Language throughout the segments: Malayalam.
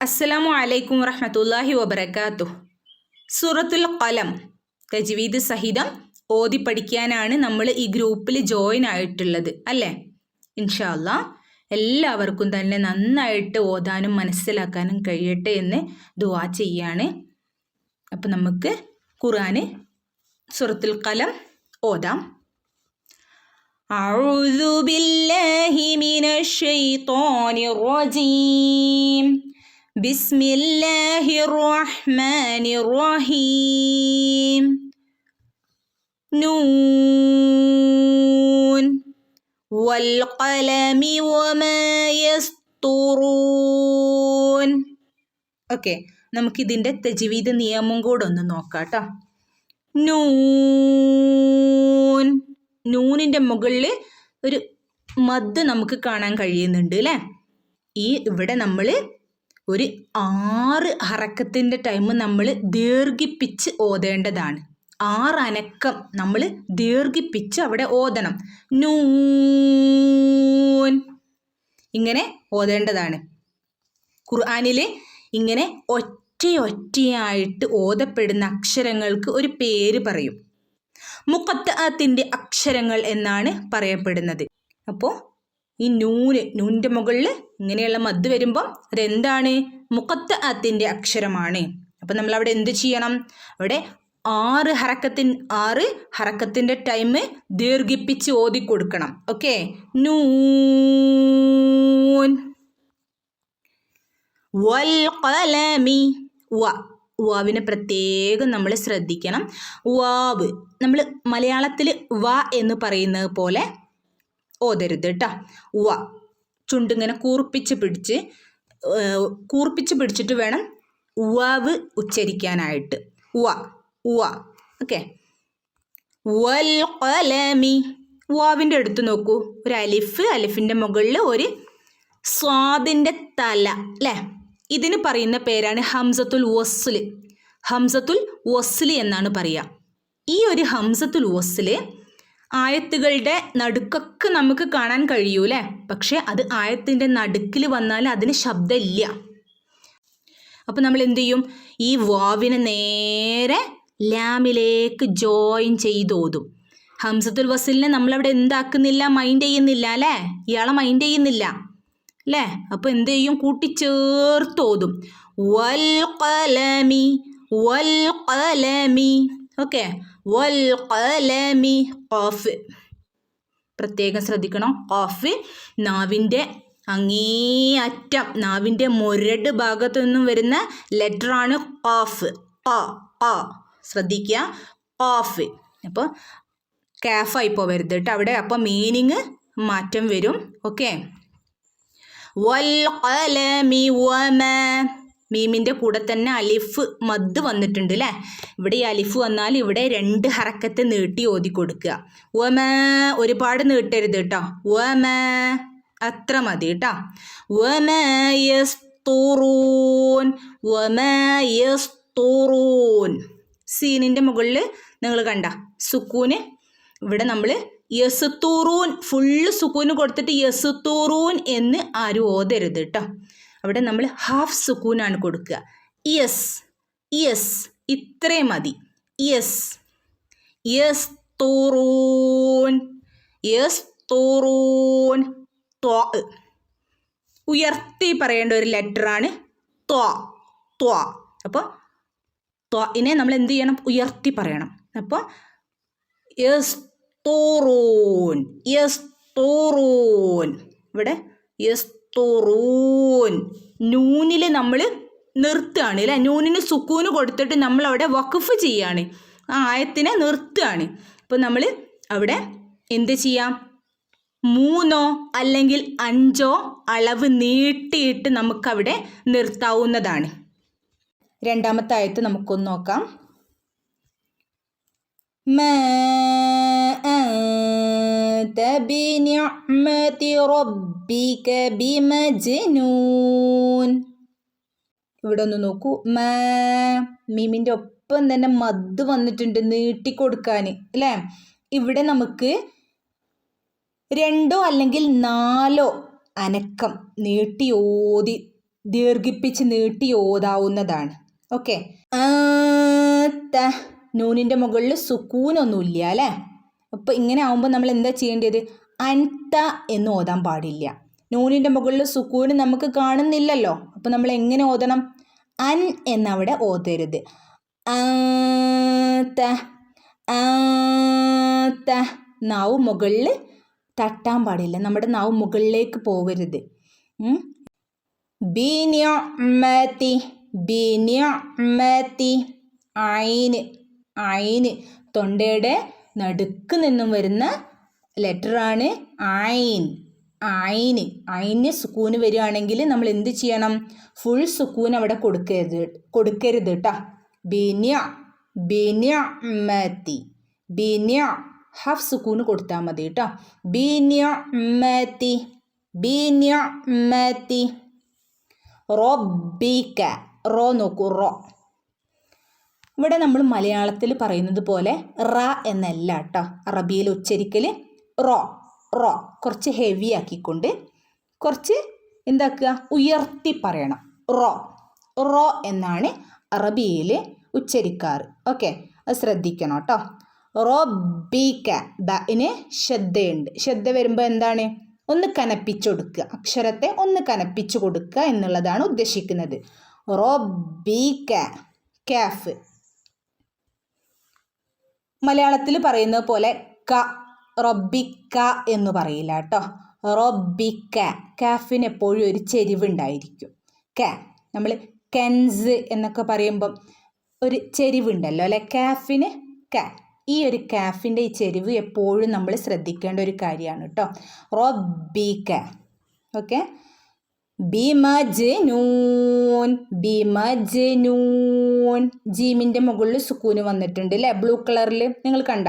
അസ്സലാമു അലൈക്കും വറഹമത്തല്ലാഹി വബർക്കാത്തു സൂറത്തുൽ കലം തജ്വീദ് സഹിതം ഓതി പഠിക്കാനാണ് നമ്മൾ ഈ ഗ്രൂപ്പിൽ ജോയിൻ ആയിട്ടുള്ളത് അല്ലേ ഇൻഷാല്ല എല്ലാവർക്കും തന്നെ നന്നായിട്ട് ഓതാനും മനസ്സിലാക്കാനും കഴിയട്ടെ എന്ന് ദുവാ ചെയ്യാണ് അപ്പം നമുക്ക് ഖുർആന് സൂറത്തുൽ കലം ഓതാം أعوذ بالله من الشيطان الرجيم ബിസ്മില്ലാഹിർ റഹ്മാനിർ റഹീം നൂൻ. വൽഖലമി വമാ യസ്തുറൂൻ. ഓക്കെ നമുക്കിതിന്റെ തജീവീത് നിയമം കൂടെ ഒന്ന് നോക്കാം കേട്ടോ നൂൻ. നൂനിന്റെ മുകളിൽ ഒരു മദ് നമുക്ക് കാണാൻ കഴിയുന്നുണ്ട് അല്ലേ ഈ ഇവിടെ നമ്മൾ ഒരു ആറ് ഹറക്കത്തിന്റെ ടൈം നമ്മൾ ദീർഘിപ്പിച്ച് ഓതേണ്ടതാണ്. ആറ് അനക്കം നമ്മൾ ദീർഘിപ്പിച്ച് അവിടെ ഓതണം. നൂൻ. ഇങ്ങനെ ഓതേണ്ടതാണ്. ഖുർആാനിൽ ഇങ്ങനെ ഒറ്റയൊറ്റയായിട്ട് ഓതപ്പെടുന്ന അക്ഷരങ്ങൾക്ക് ഒരു പേര് പറയും. മുക്കത്തത്തിന്റെ അക്ഷരങ്ങൾ എന്നാണ് പറയപ്പെടുന്നത്. അപ്പോൾ ഈ നൂന് നൂന്റെ മുകളിൽ ഇങ്ങനെയുള്ള മദ് വരുമ്പം അതെന്താണ്? മുഖത്ത് അത്തിന്റെ അക്ഷരമാണ്. അപ്പം നമ്മൾ അവിടെ എന്ത് ചെയ്യണം? അവിടെ ആറ് ഹറക്കത്തിൻ ആറ് ഹറക്കത്തിന്റെ ടൈം ദീർഘിപ്പിച്ച് ഓതി കൊടുക്കണം. ഓക്കെ? നൂൻ. വൽ വ. വാവിനെ പ്രത്യേകം നമ്മൾ ശ്രദ്ധിക്കണം. വാവ്. നമ്മൾ മലയാളത്തിൽ വ എന്ന് പറയുന്നത് പോലെ ഓതരുത് കേട്ടോ ഉവ ചുണ്ടിങ്ങനെ കൂർപ്പിച്ച് പിടിച്ച് കൂർപ്പിച്ച് പിടിച്ചിട്ട് വേണം ഉവാവ് ഉച്ചരിക്കാനായിട്ട്. ഉവ ഉവ ഓക്കെ. വൽ വാവിന്റെ അടുത്ത് നോക്കൂ. ഒരു അലിഫ് അലിഫിന്റെ മുകളിൽ ഒരു സ്വാദിന്റെ തല അല്ലേ ഇതിന് പറയുന്ന പേരാണ് ഹംസത്തുൽ വസ്ല്. ഹംസത്തുൽ വസ്ലി എന്നാണ് പറയുക. ഈ ഒരു ഹംസത്തുൽ വസ്ല് ആയത്തുകളുടെ നടുക്കൊക്കെ നമുക്ക് കാണാൻ കഴിയൂലേ? പക്ഷേ അത് ആയത്തിന്റെ നടുക്കിൽ വന്നാൽ അതിന് ശബ്ദമില്ല. അപ്പോൾ നമ്മൾ എന്ത് ചെയ്യും? ഈ വാവിനെ നേരെ ലാമിലേക്ക് ജോയിൻ ചെയ്തോതും ഹംസത്തുൽ വസീലിനെ നമ്മളവിടെ എന്താക്കുന്നില്ല? മൈൻഡ് ചെയ്യുന്നില്ല അല്ലേ? ഇയാളെ മൈൻഡ് ചെയ്യുന്നില്ല. അല്ലേ? അപ്പോൾ എന്ത് ചെയ്യും? കൂട്ടിച്ചേർത്ത് ഓതും. വൽ കലമി വൽ കലമി ഓക്കെ? വൽ ഖലമി കോഫ് പ്രത്യേകം ശ്രദ്ധിക്കണം. കോഫ് നാവിന്റെ അങ്ങേ അറ്റം നാവിന്റെ മുരട് ഭാഗത്തു നിന്നും വരുന്ന ലെറ്ററാണ് കോഫ് ക ശ്രദ്ധിക്കുക കോഫ് അപ്പോൾ കാഫായി പോവരുത് കേട്ടോ അവിടെ. അപ്പോൾ മീനിങ് മാറ്റം വരും. ഓക്കെ. വൽഖലമി വമ. മീമിന്റെ കൂടെ തന്നെ അലിഫ് മദ് വന്നിട്ടുണ്ട് അല്ലേ ഇവിടെ ഈ അലിഫ് വന്നാൽ ഇവിടെ രണ്ട് ഹറക്കത്തെ നീട്ടി ഓതി കൊടുക്കുക. വമ ഒരുപാട് നീട്ടരുത് കേട്ടോ വമ അത്ര മതി കേട്ടോ വമ യസ്തുറൂൻ. വമ യസ്തുറൂൻ. സീനിന്റെ മുകളിൽ നിങ്ങൾ കണ്ട സുക്കൂന്. ഇവിടെ നമ്മൾ യസുത്തൂറൂൻ ഫുള്ള് സുക്കൂന് കൊടുത്തിട്ട് യസുത്തൂറൂൻ എന്ന് ആരും ഓതരുത് കേട്ടോ അവിടെ നമ്മൾ ഹാഫ് സുക്കൂനാണ് കൊടുക്കുക. യെസ് യെസ് ഇത്രയും മതി. യെസ് യെസ് തോറൂൻ. യസ് തൂറൂൻ. ത്വ. ഉയർത്തി പറയേണ്ട ഒരു ലെറ്ററാണ് ത്വ. ത്വ. അപ്പോൾ ത്വനെ നമ്മൾ എന്ത് ചെയ്യണം? ഉയർത്തി പറയണം. അപ്പോൾ യെസ് യസ് യെസ് തോറൂൻ. ഇവിടെ യസ്തൂറൂൻ നൂനിൽ നമ്മൾ നിർത്തുകയാണ് അല്ലേ? നൂനിന് സുക്കൂന് കൊടുത്തിട്ട് നമ്മൾ അവിടെ വഖഫ് ചെയ്യാണ്. ആ ആയത്തിനെ നിർത്തുകയാണ്. അപ്പോൾ നമ്മൾ അവിടെ എന്ത് ചെയ്യാം? മൂന്നോ അല്ലെങ്കിൽ അഞ്ചോ അളവ് നീട്ടിയിട്ട് നമുക്കവിടെ നിർത്താവുന്നതാണ്. രണ്ടാമത്തെ ആയത്ത് നമുക്കൊന്ന് നോക്കാം. أنت بنعمة ربك بمجنون ഇവിടെ ഒന്ന് നോക്കൂ മാ മീമിൻ്റെ ഒപ്പം തന്നെ മദ് വന്നിട്ടുണ്ട് നീട്ടിക്കൊടുക്കാൻ അല്ലേ ഇവിടെ നമുക്ക് രണ്ടോ അല്ലെങ്കിൽ നാലോ അനക്കം നീട്ടി ഓതി ദീർഘിപ്പിച്ച് നീട്ടി ഓതാവുന്നതാണ് ഓക്കെ നൂനിൻ്റെ മുകളിൽ സുക്കൂനൊന്നുമില്ല അല്ലേ അപ്പോൾ ഇങ്ങനെ ആവുമ്പോൾ നമ്മൾ എന്താ ചെയ്യേണ്ടത്? അൻത എന്ന് ഓതാൻ പാടില്ല. നൂനിന്റെ മുകളിൽ സുക്കൂന് നമുക്ക് കാണുന്നില്ലല്ലോ. അപ്പോൾ നമ്മൾ എങ്ങനെ ഓതണം? അൻ എന്നവിടെ ഓതരുത്. നാവ് മുകളിൽ തട്ടാൻ പാടില്ല. നമ്മുടെ നാവ് മുകളിലേക്ക് പോവരുത് ബിനിഅമതി ഐന് ഐന്. തൊണ്ടയുടെ നടുക്ക് നിന്നും വരുന്ന ലെറ്ററാണ് ഐൻ ഐന് ഐന് സുക്കൂന് വരികയാണെങ്കിൽ നമ്മൾ എന്ത് ചെയ്യണം? ഫുൾ സുക്കൂൻ അവിടെ കൊടുക്കരുത്. കൊടുക്കരുത് കേട്ടോ ബിന്യ മത്തി ബിന്യ ഹഫ് സുക്കൂന് കൊടുത്താൽ മതി കേട്ടോ ബിന്യ മത്തി ബിനിഅമതി ബിനിഅമതി റൊബിക്ക റോ നോക്കൂ റോ. ഇവിടെ നമ്മൾ മലയാളത്തിൽ പറയുന്നത് പോലെ റ എന്നല്ല കേട്ടോ. അറബിയിൽ ഉച്ചരിക്കൽ റോ റോ. കുറച്ച് ഹെവി ആക്കിക്കൊണ്ട് കുറച്ച് എന്താക്കുക? ഉയർത്തി പറയണം. റോ റോ എന്നാണ് അറബിയിൽ ഉച്ചരിക്കാറ്. ഓക്കെ അത് ശ്രദ്ധിക്കണം കേട്ടോ. റോ ബീക്ക ബിന് ശ്രദ്ധയുണ്ട്. ശ്രദ്ധ വരുമ്പോൾ എന്താണ്? ഒന്ന് കനപ്പിച്ചു കൊടുക്കുക. അക്ഷരത്തെ ഒന്ന് കനപ്പിച്ചു കൊടുക്കുക എന്നുള്ളതാണ് ഉദ്ദേശിക്കുന്നത്. റോ ബീക്ക കാഫ്. മലയാളത്തിൽ പറയുന്നത് പോലെ ക റൊബിക്ക എന്ന് പറയില്ല കേട്ടോ റൊബിക്ക കാഫിന് എപ്പോഴും ഒരു ചെരിവുണ്ടായിരിക്കും. ക നമ്മൾ കെൻസ് എന്നൊക്കെ പറയുമ്പം ഒരു ചെരിവുണ്ടല്ലോ അല്ലെ? കാഫിന് ക. ഈ ഒരു കാഫിന്റെ ഈ ചെരിവ് എപ്പോഴും നമ്മൾ ശ്രദ്ധിക്കേണ്ട ഒരു കാര്യമാണ് കേട്ടോ റൊബിക്ക ഓക്കെ? ബിമജ്നൂൻ ബിമജ്നൂൻ. ജീമിന്റെ മുകളിൽ സുക്കൂന് വന്നിട്ടുണ്ട് അല്ലേ ബ്ലൂ കളറിൽ നിങ്ങൾ കണ്ട.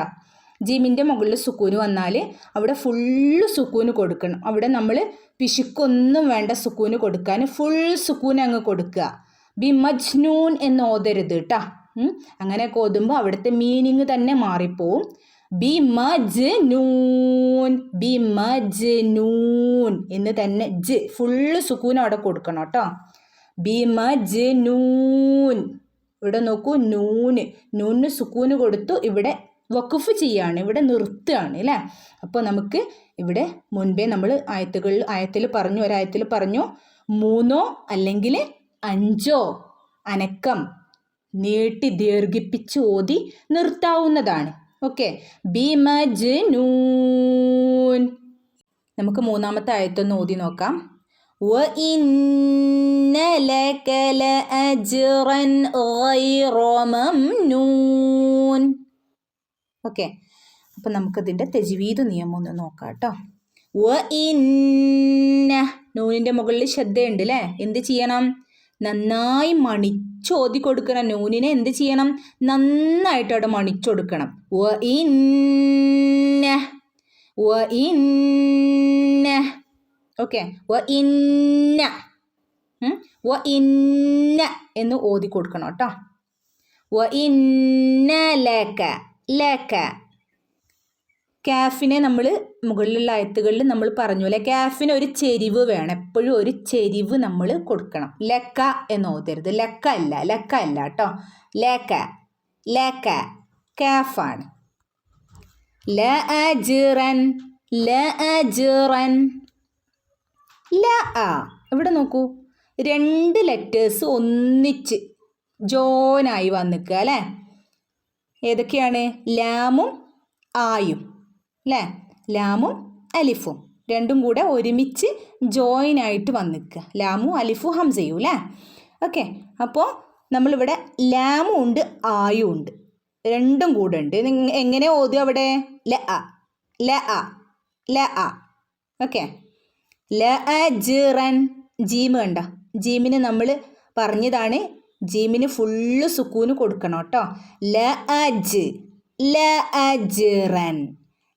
ജീമിന്റെ മുകളിൽ സുക്കൂന് വന്നാൽ അവിടെ ഫുള്ള് സുക്കൂന് കൊടുക്കണം. അവിടെ നമ്മൾ പിശുക്കൊന്നും വേണ്ട സുക്കൂന് കൊടുക്കാൻ ഫുൾ സുക്കൂന് അങ്ങ് കൊടുക്കുക. ബിമജ്നൂൻ എന്ന് ഓതരുത് കേട്ടോ അങ്ങനെയൊക്കെ ഓതുമ്പോൾ അവിടുത്തെ മീനിങ് തന്നെ മാറിപ്പോവും. എന്ന് തന്നെ ജ് ഫുള്ള് സുക്കൂൻ അവിടെ കൊടുക്കണം കേട്ടോ. ബിമജ്നൂൻ. ഇവിടെ നോക്കൂ നൂന് നൂന് സുക്കൂന് കൊടുത്തു ഇവിടെ വക്കുഫ് ചെയ്യാണ് ഇവിടെ നിർത്തുകയാണ് അല്ലേ? അപ്പോൾ നമുക്ക് ഇവിടെ മുൻപേ നമ്മൾ ആയത്തുകളിൽ ആയത്തിൽ പറഞ്ഞു ഒരായത്തിൽ പറഞ്ഞു മൂന്നോ അല്ലെങ്കിൽ അഞ്ചോ അനക്കം നീട്ടി ദീർഘിപ്പിച്ച് ഓതി നിർത്താവുന്നതാണ്. ഓക്കെ. ബി നമുക്ക് മൂന്നാമത്തെ ആയത്തൊന്ന് ഓതി നോക്കാം. വ ഓക്കെ. അപ്പൊ നമുക്കതിന്റെ തെജുവീത് നിയമം ഒന്ന് നോക്കാം കേട്ടോ വ ഇന്ന നൂനിന്റെ മുകളിൽ ശ്രദ്ധയുണ്ട് അല്ലേ എന്ത് ചെയ്യണം? നന്നായി മണി മണിച്ചോതി കൊടുക്കണം നൂനിനെ എന്ത് ചെയ്യണം? നന്നായിട്ട് അവിടെ മണിച്ചൊടുക്കണം. വ ഇന്ന. വ ഇന്ന. ഓക്കെ. വ ഇന്ന? വ ഇന്ന എന്ന് ഓതി കൊടുക്കണം കേട്ടോ. വ ഇന്ന ലക ലക കാഫിനെ നമ്മൾ മുകളിലുള്ള ആയത്തുകളിൽ നമ്മൾ പറഞ്ഞു അല്ലെ? കാഫിന് ഒരു ചെരിവ് വേണം. എപ്പോഴും ഒരു ചെരിവ് നമ്മൾ കൊടുക്കണം. ലക്ക എന്ന് ഓതരുത്. ലക്ക അല്ല ലക്ക അല്ല കേട്ടോ. ലേക്ക ലേക്ക കാഫാണ്. ല അജിറൻ ല അജിറൻ ല ആ ഇവിടെ നോക്കൂ. രണ്ട് ലെറ്റേഴ്സ് ഒന്നിച്ച് ജോനായി വന്നിക്കുക അല്ലേ? ഏതൊക്കെയാണ്? ലാമും ആയും. അല്ലേ ലാമും അലിഫും. രണ്ടും കൂടെ ഒരുമിച്ച് ജോയിൻ ആയിട്ട് വന്നിരിക്കുക ലാമു അലിഫു ഹം ഹംസയും അല്ലേ ഓക്കെ അപ്പോൾ നമ്മളിവിടെ ലാമും ഉണ്ട് ആയും ഉണ്ട്. രണ്ടും കൂടെ ഉണ്ട്. എങ്ങനെ ഓതുക അവിടെ? ല അ. ല അ. ല അ. ഓക്കെ ല അജിറൻ ജീമ് കണ്ട. ജീമിന് നമ്മൾ പറഞ്ഞതാണ് ജീമിന് ഫുള്ള് സുക്കൂന് കൊടുക്കണം കേട്ടോ. ല അജ് ല അജിറൻ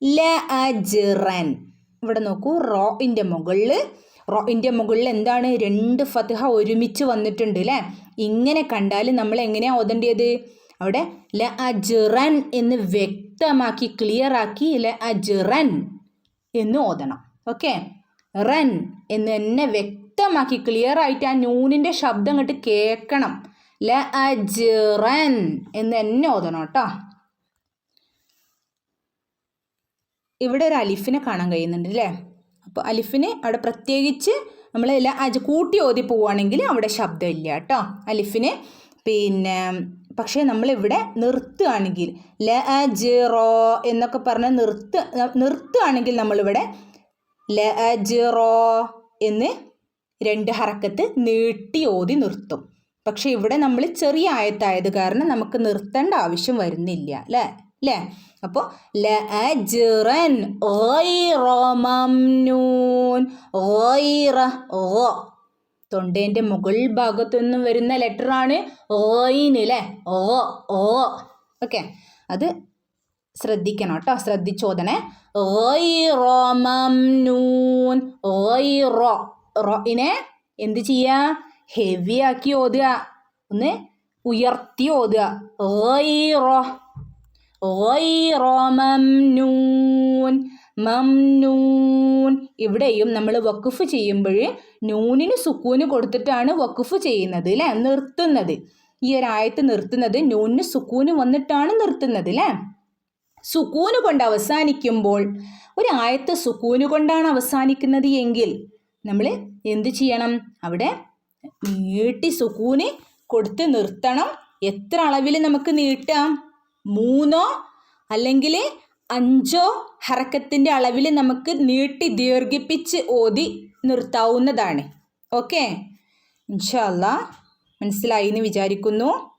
ല അജിറൻ. ഇവിടെ നോക്കൂ റോ റോയിന്റെ മുകളിൽ റോ റോയിന്റെ മുകളിൽ എന്താണ്? രണ്ട് ഫത്ഹ ഒരുമിച്ച് വന്നിട്ടുണ്ട് അല്ലേ ഇങ്ങനെ കണ്ടാൽ നമ്മൾ എങ്ങനെയാണ് ഓതേണ്ടത് അവിടെ ല അജിറൻ എന്ന് വ്യക്തമാക്കി ക്ലിയർ ആക്കി ല അജിറൻ എന്ന് ഓതണം. ഓക്കെ? റൻ എന്ന് തന്നെ വ്യക്തമാക്കി ക്ലിയർ ആയിട്ട് ആ നൂനിന്റെ ശബ്ദം കേട്ട് കേൾക്കണം. ല അജ്റൻ എന്ന് തന്നെ ഓതണം കേട്ടോ. ഇവിടെ ഒരു അലിഫിനെ കാണാൻ കഴിയുന്നുണ്ട് അല്ലേ അപ്പോൾ അലിഫിനെ അവിടെ പ്രത്യേകിച്ച് നമ്മൾ ല അജ് കൂട്ടി ഓതി പോവുകയാണെങ്കിൽ അവിടെ ശബ്ദമില്ല കേട്ടോ. അലിഫിന് പിന്നെ പക്ഷേ നമ്മളിവിടെ നിർത്തുകയാണെങ്കിൽ ല അജിറോ എന്നൊക്കെ പറഞ്ഞ് നിർത്ത് നിർത്തുകയാണെങ്കിൽ നമ്മളിവിടെ ല അജിറോ എന്ന് രണ്ട് ഹറക്കത്ത് നീട്ടി ഓതി നിർത്തും. പക്ഷേ ഇവിടെ നമ്മൾ ചെറിയ ആയത്തായത് കാരണം നമുക്ക് നിർത്തേണ്ട ആവശ്യം വരുന്നില്ല അല്ലേ അല്ലേ അപ്പോൾ ല അജ്റൻ തൊണ്ടേന്റെ മുകൾ ഭാഗത്തു നിന്നും വരുന്ന ലെറ്ററാണ് ഓയിന് അല്ലേ ഓ ഓ ഓക്കെ. അത് ശ്രദ്ധിക്കണം കേട്ടോ ശ്രദ്ധിച്ചോദനെ ഓയിറോ മംനൂൻ ഓയിറോ റോയിനെ എന്ത് ചെയ്യുക ഹെവി ആക്കി ഓതുക. ഒന്ന് ഉയർത്തി ഓതുക. ഓയിറോ ഓയിറോ മംനൂൻ. മംനൂൻ ഇവിടെയും നമ്മൾ വക്കുഫ് ചെയ്യുമ്പോൾ നൂനിന് സുക്കൂന് കൊടുത്തിട്ടാണ് വക്കുഫ് ചെയ്യുന്നത് അല്ലേ നിർത്തുന്നത്. ഈ ഒരു ആയത്ത് നിർത്തുന്നത് നൂനിന് സുക്കൂന് വന്നിട്ടാണ് നിർത്തുന്നത് അല്ലേ സുക്കൂന് കൊണ്ട് അവസാനിക്കുമ്പോൾ ഒരു ആയത്ത് സുക്കൂന് കൊണ്ടാണ് അവസാനിക്കുന്നത് എങ്കിൽ നമ്മൾ എന്ത് ചെയ്യണം? അവിടെ നീട്ടി സുക്കൂന് കൊടുത്ത് നിർത്തണം. എത്ര അളവിൽ നമുക്ക് നീട്ടാം? മൂന്നോ അല്ലെങ്കിൽ അഞ്ചോ ഹറക്കത്തിന്റെ അളവിൽ നമുക്ക് നീട്ടി ദീർഘിപ്പിച്ച് ഓതി നിർത്താവുന്നതാണ്. ഓക്കെ? ഇൻഷാല്ല മനസ്സിലായി എന്ന് വിചാരിക്കുന്നു.